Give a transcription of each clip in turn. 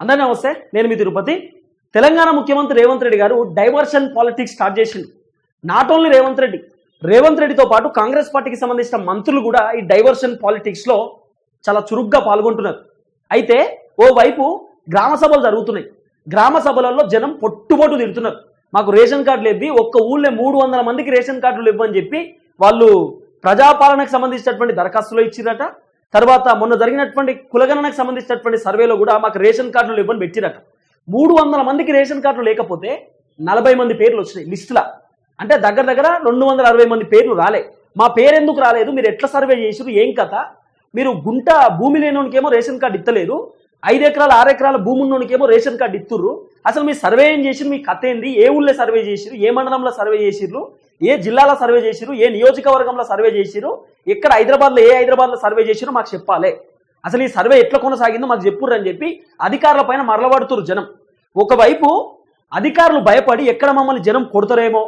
అందరినీ నమస్తే నేను మీ తిరుపతి. తెలంగాణ ముఖ్యమంత్రి రేవంత్ రెడ్డి గారు డైవర్షన్ పాలిటిక్స్ స్టార్ట్ చేసిండు. నాట్ ఓన్లీ రేవంత్ రెడ్డి రేవంత్ రెడ్డితో పాటు కాంగ్రెస్ పార్టీకి సంబంధించిన మంత్రులు కూడా ఈ డైవర్షన్ పాలిటిక్స్లో చాలా చురుగ్గా పాల్గొంటున్నారు. అయితే ఓవైపు గ్రామ సభలు జరుగుతున్నాయి. గ్రామ సభలలో జనం పొట్టుబొట్టు తిడుతున్నారు మాకు రేషన్ కార్డులు ఇవ్వి ఒక్క ఊళ్ళో మూడు వందల మందికి రేషన్ కార్డులు ఇవ్వని చెప్పి వాళ్ళు ప్రజాపాలనకు సంబంధించినటువంటి దరఖాస్తులో ఇచ్చిరట తర్వాత మొన్న జరిగినటువంటి కులగణనకు సంబంధించినటువంటి సర్వేలో కూడా మాకు రేషన్ కార్డులు ఇవ్వని పెట్టిరట. మూడు వందల మందికి రేషన్ కార్డులు లేకపోతే నలభై మంది పేర్లు వచ్చినాయి లిస్టులా. అంటే దగ్గర దగ్గర రెండు వందల అరవై మంది పేర్లు రాలే. మా పేరు ఎందుకు రాలేదు? మీరు ఎట్లా సర్వే చేసారు ఏం కథ? మీరు గుంట భూమి లేనోనికేమో రేషన్ కార్డు ఇత్తలేరు. ఐదు ఎకరాల ఆరు ఎకరాల భూమి ఉన్నోనికేమో రేషన్ కార్డు ఇస్తుర్రు అసలు మీ సర్వే ఏం చేసిరు మీ కథ ఏంది? ఏ ఊళ్ళో సర్వే చేసిరు ఏ మండలంలో సర్వే చేసిర్రు? ఏ జిల్లాలో సర్వే చేసిరు ఏ నియోజకవర్గంలో సర్వే చేసిరు ఎక్కడ హైదరాబాద్లో ఏ హైదరాబాద్లో సర్వే చేసిరో మాకు చెప్పాలి. అసలు ఈ సర్వే ఎట్లా కొనసాగిందో మాకు చెప్పుర్రు అని చెప్పి అధికారుల పైన మరలబడుతురు జనం. ఒకవైపు అధికారులు భయపడి ఎక్కడ మమ్మల్ని జనం కొడతారేమో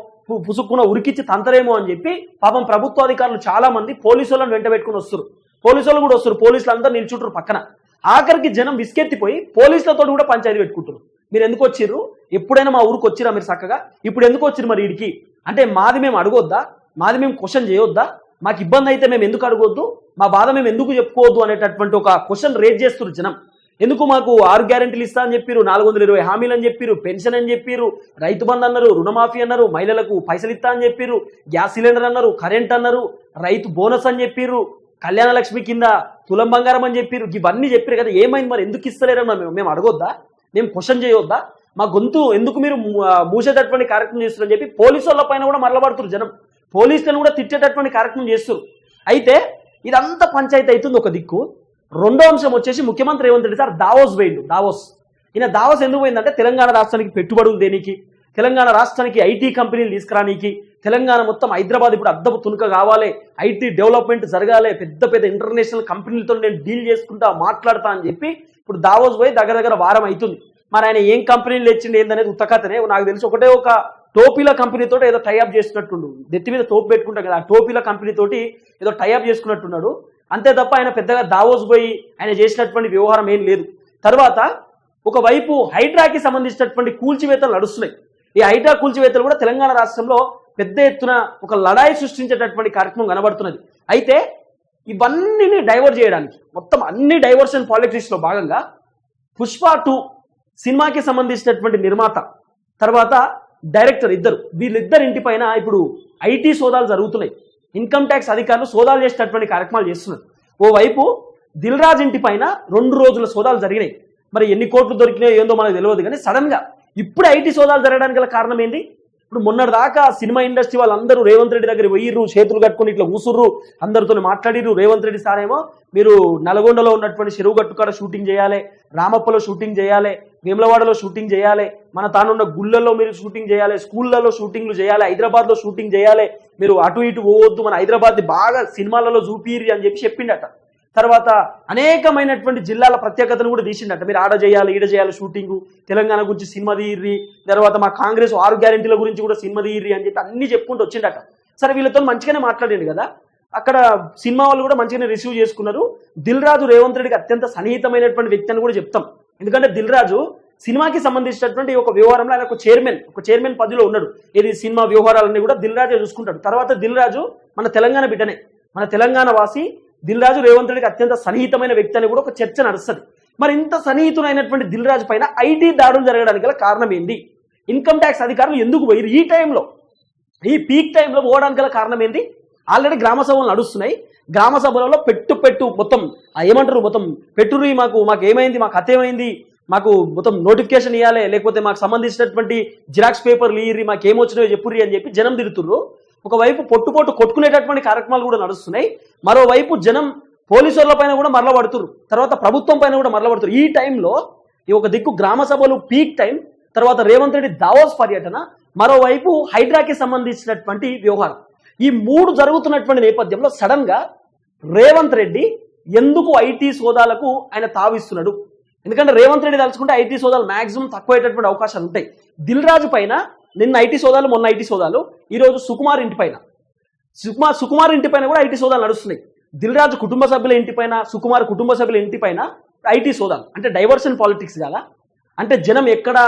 పుసుక్కున ఉరికిచ్చి తంతరేమో అని చెప్పి పాపం ప్రభుత్వ అధికారులు చాలా మంది పోలీసు వాళ్ళని వెంట పెట్టుకుని వస్తారు పోలీసులు కూడా వస్తారు పోలీసులు అందరూ నిల్చుంటారు పక్కన. ఆఖరికి జనం విసుకెత్తిపోయి పోలీసులతో కూడా పంచాయతీ పెట్టుకుంటారు మీరు ఎందుకు వచ్చిర్రు? ఎప్పుడైనా మా ఊరికి వచ్చిరా మీరు చక్కగా? ఇప్పుడు ఎందుకు వచ్చిర్రు మరి వీడికి అంటే మాది మేము అడగొద్దా? మాది మేము క్వశ్చన్ చేయొద్దా? మాకు ఇబ్బంది అయితే మేము ఎందుకు అడగొద్దు? మా బాధ మేము ఎందుకు చెప్పుకోవద్దు అనేటటువంటి ఒక క్వశ్చన్ రేజ్ చేస్తున్నారు జనం. ఎందుకు మాకు ఆరు గ్యారెంటీలు ఇస్తా అని చెప్పిరు నాలుగు వందల ఇరవై హామీలు అని చెప్పారు పెన్షన్ అని చెప్పారు రైతు బంధు అన్నారు రుణమాఫీ అన్నారు మహిళలకు పైసలు ఇస్తా అని చెప్పారు గ్యాస్ సిలిండర్ అన్నారు కరెంట్ అన్నారు రైతు బోనస్ అని చెప్పారు కళ్యాణ లక్ష్మి కింద తులం బంగారం అని చెప్పారు ఇవన్నీ చెప్పారు కదా ఏమైంది మరి? ఎందుకు ఇస్తలేరని మేము మేము అడగొద్దా? మేము క్వశ్చన్ చేయొద్దా? మా గొంతు ఎందుకు మీరు మూసేటటువంటి కార్యక్రమం చేస్తున్నారని చెప్పి పోలీసు వాళ్ళ పైన కూడా మరలబడుతున్నారు జనం. పోలీసులను కూడా తిట్టేటటువంటి కార్యక్రమం చేస్తారు అయితే ఇదంతా పంచాయతీ అవుతుంది ఒక దిక్కు. రెండో అంశం వచ్చేసి ముఖ్యమంత్రి రేవంత్ రెడ్డి సార్ దావోస్ పోయిండు దావోస్. ఈయన దావోస్ ఎందుకు పోయిందంటే తెలంగాణ రాష్ట్రానికి పెట్టుబడులు దేనికి తెలంగాణ రాష్ట్రానికి ఐటీ కంపెనీలు తీసుకురానికి తెలంగాణ మొత్తం హైదరాబాద్ ఇప్పుడు అద్దపు తునుక కావాలి ఐటీ డెవలప్మెంట్ జరగాలి పెద్ద పెద్ద ఇంటర్నేషనల్ కంపెనీలతో నేను డీల్ చేసుకుంటా మాట్లాడతా అని చెప్పి ఇప్పుడు దావోస్ పోయి దగ్గర దగ్గర వారం అవుతుంది. మరి ఆయన ఏం కంపెనీలు తెచ్చిండు ఏందనేది ఉత్తకతనే నాకు తెలిసి ఒకటే ఒక టోపీల కంపెనీతో ఏదో టైఅప్ చేసినట్టుండు నెత్తి మీద టోపీ పెట్టుకుంటాం కదా ఆ టోపీల కంపెనీ తోటి ఏదో టైఅప్ చేసుకున్నట్టున్నాడు. అంతే తప్ప ఆయన పెద్దగా దావోస్ పోయి ఆయన చేసినటువంటి వ్యవహారం ఏం లేదు. తర్వాత ఒకవైపు హైడ్రాకి సంబంధించినటువంటి కూల్చివేతలు నడుస్తున్నాయి. ఈ హైడ్రా కూల్చివేతలు కూడా తెలంగాణ రాష్ట్రంలో పెద్ద ఎత్తున ఒక లడాయి సృష్టించేటటువంటి కార్యక్రమం కనబడుతున్నది. అయితే ఇవన్నీ డైవర్ట్ చేయడానికి మొత్తం అన్ని డైవర్షన్ పాలిటిక్స్లో భాగంగా పుష్ప టూ సినిమాకి సంబంధించినటువంటి నిర్మాత తర్వాత డైరెక్టర్ ఇద్దరు. వీళ్ళిద్దరి ఇంటిపైన ఇప్పుడు ఐటీ సోదాలు జరుగుతున్నాయి. ఇన్కమ్ ట్యాక్స్ అధికారులు సోదాలు చేసేటటువంటి కార్యక్రమాలు చేస్తున్నారు. ఓవైపు దిల్ రాజ్ ఇంటి పైన రెండు రోజుల సోదాలు జరిగినాయి. మరి ఎన్ని కోట్లు దొరికినాయో ఏందో మనకు తెలియదు కానీ సడన్గా ఇప్పుడు ఐటీ సోదాలు జరగడానికి గల కారణం ఏంటి? ఇప్పుడు మొన్నటి దాకా సినిమా ఇండస్ట్రీ వాళ్ళందరూ రేవంత్ రెడ్డి దగ్గర వెయ్యిర్రు చేతులు కట్టుకుని ఇట్లా ఊసుర్రు అందరితో మాట్లాడిర్రు. రేవంత్ రెడ్డి సార్ ఏమో మీరు నల్గొండలో ఉన్నటువంటి చెరువు గట్టుకాడ షూటింగ్ చేయాలి రామప్పలో షూటింగ్ చేయాలి వేములవాడలో షూటింగ్ చేయాలి మన తానున్న గుళ్ళల్లో మీరు షూటింగ్ చేయాలి స్కూళ్ళలో షూటింగ్లు చేయాలి హైదరాబాద్లో షూటింగ్ చేయాలి మీరు అటు ఇటు పోవద్దు మన హైదరాబాద్ని బాగా సినిమాలలో చూపిరి అని చెప్పి చెప్పిండట. తర్వాత అనేకమైనటువంటి జిల్లాల ప్రత్యేకతను కూడా తీసిండట. మీరు ఆడ చేయాలి ఈడ చేయాలి షూటింగ్ తెలంగాణ గురించి సినిమా తీయర్రి తర్వాత మా కాంగ్రెస్ ఆరు గ్యారెంటీల గురించి కూడా సినిమా తీయర్రి అని చెప్పి అన్ని చెప్పుకుంటూ వచ్చిండట. సరే వీళ్ళతో మంచిగానే మాట్లాడండి కదా. అక్కడ సినిమా వాళ్ళు కూడా మంచిగానే రిసీవ్ చేసుకున్నారు. దిల్ రాజు రేవంత్ రెడ్డికి అత్యంత సన్నిహితమైనటువంటి వ్యక్తి అని కూడా చెప్తాం. ఎందుకంటే దిల్ రాజు సినిమాకి సంబంధించినటువంటి ఒక వ్యవహారంలో ఆయన ఒక చైర్మన్ ఒక చైర్మన్ పదవిలో ఉన్నాడు. ఇది సినిమా వ్యవహారాలన్నీ కూడా దిల్ రాజే చూసుకుంటాడు. తర్వాత దిల్ రాజు మన తెలంగాణ బిడ్డనే. మన తెలంగాణ వాసి దిల్ రాజు రేవంత్ రెడ్డికి అత్యంత సన్నిహితమైన వ్యక్తి అని కూడా ఒక చర్చ నడుస్తుంది. మరి ఇంత సన్నిహితులైనటువంటి దిల్ రాజు పైన ఐటీ దాడులు జరగడానికి గల కారణం ఏంది? ఇన్కమ్ ట్యాక్స్ అధికారులు ఎందుకు పోయి ఈ టైంలో ఈ పీక్ టైంలో పోవడానికి గల కారణం ఏంది? ఆల్రెడీ గ్రామ సభలు నడుస్తున్నాయి. గ్రామ సభలలో పెట్టు పెట్టు మొత్తం ఏమంటారు మొత్తం పెట్టురు మాకు మాకు ఏమైంది మాకు కథ ఏమైంది మాకు మొత్తం నోటిఫికేషన్ ఇవ్వాలి లేకపోతే మాకు సంబంధించినటువంటి జిరాక్స్ పేపర్లు ఇయ్యి మాకు ఏమొచ్చినాయో చెప్పుర్రి అని చెప్పి జనం తిరుగుతుర్రు ఒకవైపు పొట్టు పొట్టు కొట్టుకునేటటువంటి కార్యక్రమాలు కూడా నడుస్తున్నాయి. మరోవైపు జనం పోలీసుల పైన కూడా మరలబడుతురు తర్వాత ప్రభుత్వం పైన కూడా మరలబడుతురు ఈ టైంలో ఈ ఒక దిక్కు గ్రామ సభలు పీక్ టైం తర్వాత రేవంత్ రెడ్డి దావోస్ పర్యటన మరోవైపు హైడ్రాకి సంబంధించినటువంటి వ్యవహారం. ఈ మూడు జరుగుతున్నటువంటి నేపథ్యంలో సడన్గా రేవంత్ రెడ్డి ఎందుకు ఐటీ సోదాలకు ఆయన తావిస్తున్నాడు? ఎందుకంటే రేవంత్ రెడ్డి తలుచుకుంటే ఐటీ సోదాలు మాక్సిమం తక్కువయ్యేటటువంటి అవకాశాలు ఉంటాయి. దిల్ రాజు పైన నిన్న ఐటీ సోదాలు మొన్న ఐటీ సోదాలు ఈరోజు సుకుమార్ ఇంటి పైన. సుకుమార్ సుకుమార్ ఇంటి పైన కూడా ఐటీ సోదాలు నడుస్తున్నాయి. దిల్ రాజు కుటుంబ సభ్యుల ఇంటి పైన సుకుమార్ కుటుంబ సభ్యుల ఇంటి పైన ఐటీ సోదాలు. అంటే డైవర్షన్ పాలిటిక్స్ కదా. అంటే జనం ఎక్కడ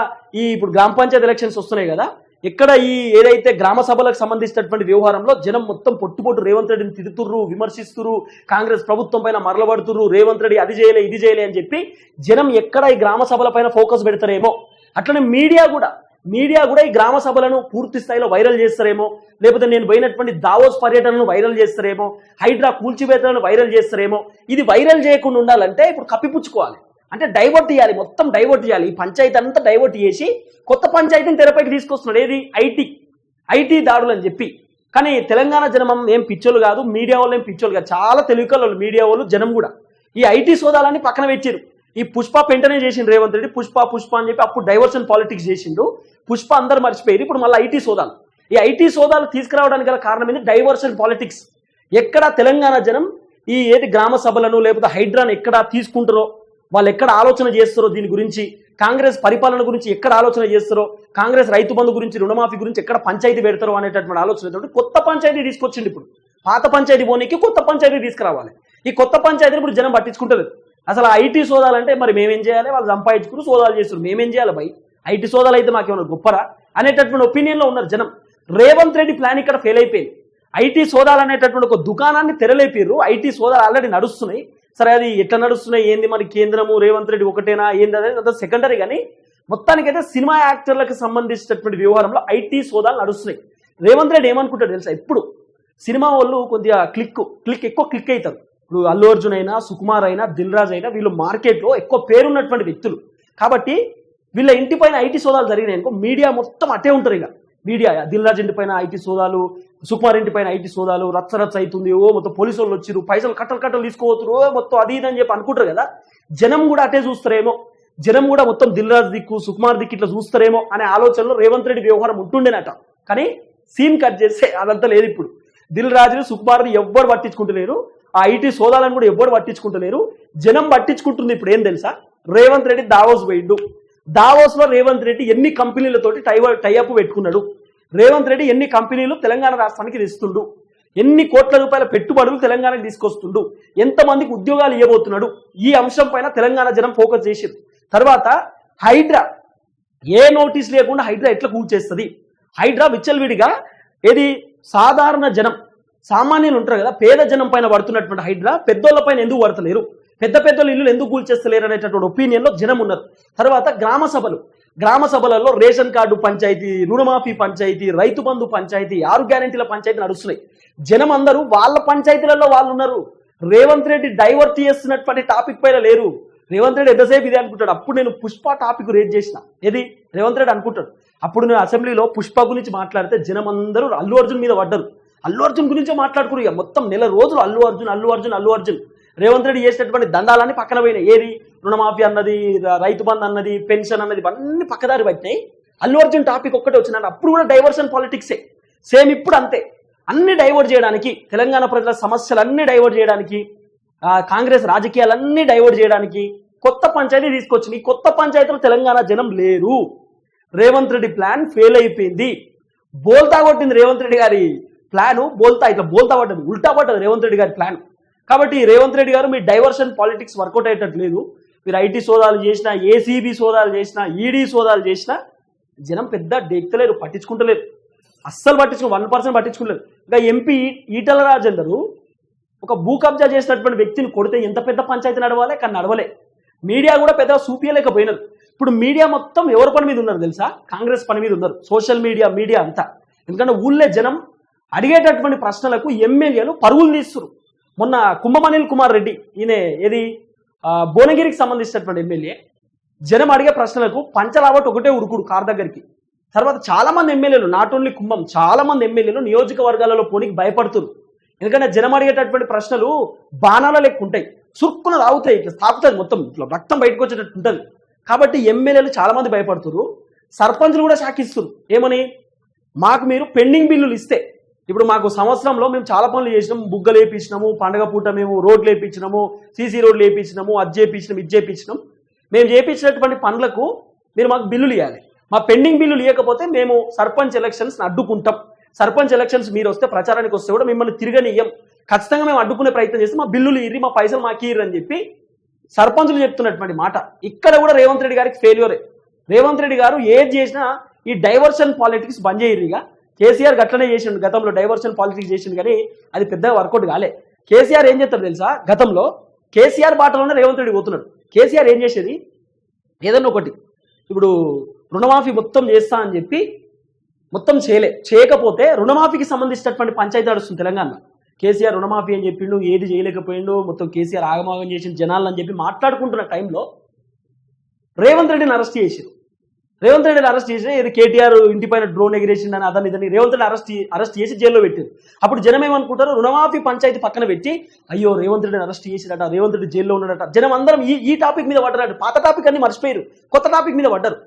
ఈ ఇప్పుడు గ్రామ పంచాయతీ ఎలక్షన్స్ వస్తున్నాయి కదా. ఎక్కడ ఈ ఏదైతే గ్రామ సభలకు సంబంధించినటువంటి వ్యవహారంలో జనం మొత్తం పొట్టుపోటు రేవంత్ రెడ్డిని తిడుతుర్రు విమర్శిస్తుర్రు కాంగ్రెస్ ప్రభుత్వం పైన మరలబడుతుర్రు రేవంత్ రెడ్డి అది చేయలే ఇది చేయలే అని చెప్పి జనం ఎక్కడ ఈ గ్రామ సభల పైన ఫోకస్ పెడతారేమో. అట్లనే మీడియా కూడా మీడియా కూడా ఈ గ్రామ సభలను పూర్తి స్థాయిలో వైరల్ చేస్తారేమో. లేకపోతే నేను పోయినటువంటి దావోస్ పర్యటనను వైరల్ చేస్తారేమో. హైడ్రా కూల్చివేతలను వైరల్ చేస్తారేమో. ఇది వైరల్ చేయకుండా ఉండాలంటే ఇప్పుడు కప్పిపుచ్చుకోవాలి. అంటే డైవర్ట్ చేయాలి మొత్తం డైవర్ట్ చేయాలి. ఈ పంచాయతీ అంతా డైవర్ట్ చేసి కొత్త పంచాయతీని తెరపైకి తీసుకొస్తున్నాడు. ఏది? ఐటీ. ఐటీ దాడులు అని చెప్పి. కానీ తెలంగాణ జనం ఏం పిచ్చోళ్ళు కాదు మీడియా వాళ్ళు ఏం పిచ్చోళ్ళు కాదు. చాలా తెలివికలు మీడియా వాళ్ళు జనం కూడా. ఈ ఐటీ సోదాలని పక్కన పెట్టారు ఈ పుష్ప పెంటనే చేసిండు రేవంత్ రెడ్డి. పుష్ప పుష్ప అని చెప్పి అప్పుడు డైవర్షన్ పాలిటిక్స్ చేసిండు. పుష్ప అందరు మర్చిపోయారు ఇప్పుడు మళ్ళీ ఐటీ సోదాలు. ఈ ఐటీ సోదాలు తీసుకురావడానికి గల కారణం ఏంది? డైవర్షన్ పాలిటిక్స్ ఎక్కడ తెలంగాణ జనం ఈ ఏది గ్రామ సభలను లేకపోతే హైడ్రాను ఎక్కడ తీసుకుంటారో వాళ్ళు ఎక్కడ ఆలోచన చేస్తారో దీని గురించి కాంగ్రెస్ పరిపాలన గురించి ఎక్కడ ఆలోచన చేస్తారో కాంగ్రెస్ రైతు బంధు గురించి రుణమాఫీ గురించి ఎక్కడ పంచాయతీ పెడతారో అనేటటువంటి ఆలోచన కొత్త పంచాయతీ తీసుకొచ్చింది ఇప్పుడు. పాత పంచాయతీ పోనీకి కొత్త పంచాయతీ తీసుకురావాలి. ఈ కొత్త పంచాయతీని ఇప్పుడు జనం పట్టించుకుంటారు అసలు ఐటీ సోదాలంటే మరి మేమేం చేయాలి? వాళ్ళు సంపాదించుకుని సోదాలు చేస్తారు. మేమేం చేయాలి భయ్? ఐటీ సోదాలు అయితే మాకేమన్నా గొప్పరా? అనేటటువంటి ఒపీనియన్లో ఉన్నారు జనం. రేవంత్ రెడ్డి ప్లాన్ ఇక్కడ ఫెయిల్ అయిపోయింది. ఐటీ సోదాలు అనేటటువంటి ఒక దుకాణాన్ని తెరలేపారు ఐటీ సోదాలు ఆల్రెడీ నడుస్తున్నాయి. సరే అది ఎట్లా నడుస్తున్నాయి? ఏంది మరి కేంద్రము? రేవంత్ రెడ్డి ఒకటేనా? ఏంది? అనేది అంత సెకండరీ కానీ మొత్తానికైతే సినిమా యాక్టర్లకు సంబంధించినటువంటి వ్యవహారంలో ఐటీ సోదాలు నడుస్తున్నాయి. రేవంత్ రెడ్డి ఏమనుకుంటాడు తెలుసా? ఎప్పుడు? సినిమా వాళ్ళు కొద్దిగా క్లిక్ క్లిక్ ఎక్కువ క్లిక్ అవుతారు. ఇప్పుడు అల్లు అర్జున్ అయినా సుకుమార్ అయినా దిల్రాజ్ అయినా వీళ్ళు మార్కెట్లో ఎక్కువ పేరున్నటువంటి వ్యక్తులు. కాబట్టి వీళ్ళ ఇంటి పైన ఐటీ సోదాలు జరిగినాయి అనుకో మీడియా మొత్తం అటే ఉంటారు ఇక. మీడియా దిల్ రాజ్ ఇంటి పైన ఐటీ సోదాలు సుకుమార్ ఇంటి పైన ఐటీ సోదాలు రచ్చ రచ్చ అవుతుంది ఓ మొత్తం పోలీసు వాళ్ళు వచ్చిరు పైసలు కట్టలు కట్టలు తీసుకోవచ్చు ఓ మొత్తం అది ఇది అని చెప్పి అనుకుంటారు కదా. జనం కూడా అటే చూస్తారేమో. జనం కూడా మొత్తం దిల్ రాజ్ దిక్కు సుకుమార్ దిక్కు ఇట్లా చూస్తారేమో అనే ఆలోచనలో రేవంత్ రెడ్డి వ్యవహారం ఉంటుండేనట. కానీ సీన్ కట్ చేస్తే అదంతా లేదు ఇప్పుడు. దిల్ రాజుని సుకుమార్ని ఎవ్వరు పట్టించుకుంటలేరు. ఆ ఐటీ సోదాలను కూడా ఎవ్వరు పట్టించుకుంటలేరు. జనం పట్టించుకుంటుంది ఇప్పుడు ఏం తెలుసా? రేవంత్ రెడ్డి దావోస్ పోయిండు. దావోస్లో రేవంత్ రెడ్డి ఎన్ని కంపెనీలతోటి టై టైఅప్ పెట్టుకున్నాడు? రేవంత్ రెడ్డి ఎన్ని కంపెనీలు తెలంగాణ రాష్ట్రానికి తెస్తుండు ఎన్ని కోట్ల రూపాయల పెట్టుబడులు తెలంగాణకు తీసుకొస్తుండు? ఎంతమందికి ఉద్యోగాలు ఇవ్వబోతున్నాడు? ఈ అంశం పైన తెలంగాణ జనం ఫోకస్ చేసింది. తర్వాత హైడ్రా ఏ నోటీస్ లేకుండా హైడ్రా ఎట్లా కూల్చేస్తుంది? హైడ్రా విచ్చలవిడిగా ఏది సాధారణ జనం సామాన్యులు ఉంటారు కదా పేద జనం పైన పడుతున్నటువంటి హైడ్రా పెద్దోళ్ళ పైన ఎందుకు పడతలేరు? పెద్ద పెద్దలు ఇల్లు ఎందుకు కూల్చేస్తలేరు అనేటటువంటి ఒపీనియన్లో జనం ఉన్నారు తర్వాత గ్రామ సభలు. గ్రామ సభలలో రేషన్ కార్డు పంచాయతీ రుణమాఫీ పంచాయతీ రైతు బంధు పంచాయతీ ఆరు గ్యారెంటీల పంచాయతీ నడుస్తున్నాయి. జనం అందరూ వాళ్ళ పంచాయతీలలో వాళ్ళు ఉన్నారు. రేవంత్ రెడ్డి డైవర్ట్ చేస్తున్నటువంటి టాపిక్ పైన లేరు. రేవంత్ రెడ్డి ఎంతసేపు ఇదే అనుకుంటాడు? అప్పుడు నేను పుష్ప టాపిక్ రేట్ చేసిన. ఏది? రేవంత్ రెడ్డి అనుకుంటాడు. అప్పుడు నేను అసెంబ్లీలో పుష్ప గురించి మాట్లాడితే జనం అందరూ అల్లు అర్జున్ మీద పడ్డరు. అల్లు అర్జున్ గురించే మాట్లాడుకురు ఇక మొత్తం నెల రోజులు అల్లు అర్జున్ అల్లు అర్జున్ అల్లు అర్జున్. రేవంత్ రెడ్డి చేసినటువంటి దండాలన్నీ పక్కన పోయినాయి. ఏది? రుణమాఫీ అన్నది రైతు బంధు అన్నది పెన్షన్ అన్నది అన్ని పక్కదారి పట్టినాయి. అల్లు అర్జున్ టాపిక్ ఒక్కటే వచ్చినాడు అప్పుడు కూడా డైవర్షన్ పాలిటిక్సే. సేమ్ ఇప్పుడు అంతే. అన్ని డైవర్ట్ చేయడానికి తెలంగాణ ప్రజల సమస్యలన్నీ డైవర్ట్ చేయడానికి కాంగ్రెస్ రాజకీయాలన్నీ డైవర్ట్ చేయడానికి కొత్త పంచాయతీ తీసుకొచ్చింది. ఈ కొత్త పంచాయతీలో తెలంగాణ జనం లేరు. రేవంత్ రెడ్డి ప్లాన్ ఫెయిల్ అయిపోయింది. బోల్తా కొట్టింది రేవంత్ రెడ్డి గారి ప్లాను. బోల్తా ఇట్లా బోల్తా పడ్డది ఉల్టా పడ్డది రేవంత్ రెడ్డి గారి ప్లాన్. కాబట్టి రేవంత్ రెడ్డి గారు మీ డైవర్షన్ పాలిటిక్స్ వర్కౌట్ అయ్యేటట్లేదు మీరు ఐటీ సోదాలు చేసినా ఏసీబీ సోదాలు చేసినా ఈడీ సోదాలు చేసినా జనం పెద్ద డెక్కలేరు పట్టించుకుంటలేరు. అస్సలు పట్టించుకో వన్ పర్సెంట్ పట్టించుకుంటలేరు. ఇంకా ఎంపీ ఈటల రాజేందరు ఒక భూ కబ్జా చేసినటువంటి వ్యక్తిని కొడితే ఎంత పెద్ద పంచాయతీ నడవాలి కానీ నడవలే. మీడియా కూడా పెద్దగా చూపించలేకపోయినారు ఇప్పుడు మీడియా మొత్తం ఎవరి పని మీద ఉన్నారు తెలుసా? కాంగ్రెస్ పని మీద ఉన్నారు. సోషల్ మీడియా మీడియా అంతా. ఎందుకంటే ఊళ్ళే జనం అడిగేటటువంటి ప్రశ్నలకు ఎమ్మెల్యేలు పరుగులు తీస్తున్నారు. మొన్న కుంభమణిల్ కుమార్ రెడ్డి ఈయన ఏది? భువనగిరికి సంబంధించినటువంటి ఎమ్మెల్యే జనం అడిగే ప్రశ్నలకు పంచలావట్ ఒకటే ఉరుకుడు కార్ దగ్గరికి. తర్వాత చాలా మంది ఎమ్మెల్యేలు నాట్ ఓన్లీ కుంభం చాలా మంది ఎమ్మెల్యేలు నియోజకవర్గాలలో పోనీకి భయపడుతున్నారు ఎందుకంటే జనం అడిగేటటువంటి ప్రశ్నలు బాణాల లెక్క ఉంటాయి. చురుక్కున తాగుతాయి ఇట్లా తాకుతుంది మొత్తం ఇట్లా రక్తం బయటకు వచ్చేటట్టు ఉంటుంది. కాబట్టి ఎమ్మెల్యేలు చాలా మంది భయపడుతున్నారు సర్పంచులు కూడా శాఖిస్తున్నారు ఏమని? మాకు మీరు పెండింగ్ బిల్లులు ఇస్తే ఇప్పుడు మాకు సంవత్సరంలో మేము చాలా పనులు చేసినాము బుగ్గలు వేయించినాము పండగ పూట మేము రోడ్లు వేయించినాము సీసీ రోడ్లు వేయించినాము అది చేయించినాం ఇది చేయించినాం మేము చేయించినటువంటి పనులకు మీరు మాకు బిల్లులు ఇవ్వాలి మా పెండింగ్ బిల్లులు ఇవ్వకపోతే మేము సర్పంచ్ ఎలక్షన్స్ అడ్డుకుంటాం. సర్పంచ్ ఎలక్షన్స్ మీరు వస్తే ప్రచారానికి వస్తే కూడా మిమ్మల్ని తిరగనియ్యం ఖచ్చితంగా మేము అడ్డుకునే ప్రయత్నం చేస్తే మా బిల్లులు ఇర్రి మా పైసలు మాకు ఇర్రి అని చెప్పి సర్పంచులు చెప్తున్నటువంటి మాట. ఇక్కడ కూడా రేవంత్ రెడ్డి గారికి ఫెయిల్యూరే రేవంత్ రెడ్డి గారు ఏది చేసినా ఈ డైవర్షన్ పాలిటిక్స్ బంద్ చేయరు ఇక కేసీఆర్ గట్లనే చేసిండు గతంలో డైవర్షన్ పాలిటిక్స్ చేసిండు కానీ అది పెద్దగా వర్కౌట్ కాలే. కేసీఆర్ ఏం చేస్తాడు తెలుసా? గతంలో కేసీఆర్ బాటలోనే రేవంత్ రెడ్డి పోతున్నాడు. కేసీఆర్ ఏం చేసేది? ఏదన్నా ఒకటి. ఇప్పుడు రుణమాఫీ మొత్తం చేస్తా అని చెప్పి మొత్తం చేయలే. చేయకపోతే రుణమాఫీకి సంబంధించినటువంటి పంచాయతీ నడుస్తుంది తెలంగాణ కేసీఆర్ రుణమాఫీ అని చెప్పిండు ఏది చేయలేకపోయిండు మొత్తం కేసీఆర్ ఆగమాగం చేసిన జనాలు అని చెప్పి మాట్లాడుకుంటున్న టైంలో రేవంత్ రెడ్డిని అరెస్ట్ చేసారు రేవంత్ రెడ్డిని అరెస్ట్ చేసి ఇది కేటీఆర్ ఇంటిపైన డ్రోన్ ఎగిరేసిందని అదని ఇదని రేవంత్ రెడ్డి అరెస్ట్ అరెస్ట్ చేసి జైల్లో పెట్టారు అప్పుడు జనం ఏమనుకుంటారు రుణమాఫీ పంచాయతీ పక్కన పెట్టి అయ్యో రేవంత్ రెడ్డిని అరెస్ట్ చేసిరట రేవంత్ రెడ్డి జైల్లో ఉన్నాడట. జనం అందరం ఈ ఈ టాపిక్ మీద పడ్డారట పాత టాపిక్ అన్ని మర్చిపోయారు కొత్త టాపిక్ మీద పడ్డారు.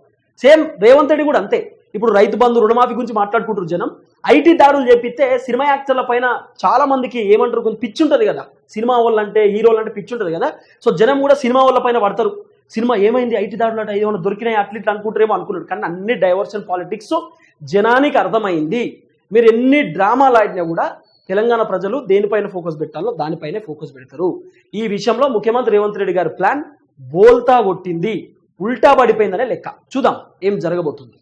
సేమ్ రేవంత్ రెడ్డి కూడా అంతే. ఇప్పుడు రైతు బంధు రుణమాఫీ గురించి మాట్లాడుకుంటారు జనం. ఐటీ దారులు చెప్పితే సినిమా యాక్టర్ల పైన చాలా మందికి ఏమంటారు? కొంచెం పిచ్చి ఉంటుంది కదా. సినిమా వాళ్ళు అంటే హీరోలు అంటే పిచ్చి ఉంటుంది కదా. సో జనం కూడా సినిమా వాళ్ళ పైన పడతారు. సినిమా ఏమైంది? ఐటీ దాడులు అంటే ఏమైనా దొరికినాయి? అట్లీట్లు అనుకుంటారేమో అనుకున్నాడు. కానీ అన్ని డైవర్షన్ పాలిటిక్స్ జనానికి అర్థమైంది. మీరు ఎన్ని డ్రామాలు ఆడినా కూడా తెలంగాణ ప్రజలు దేనిపైన ఫోకస్ పెట్టాలో దానిపైనే ఫోకస్ పెడతారు. ఈ విషయంలో ముఖ్యమంత్రి రేవంత్ రెడ్డి గారి ప్లాన్ బోల్తా కొట్టింది. ఉల్టా పడిపోయిందనే లెక్క. చూద్దాం ఏం జరగబోతుంది.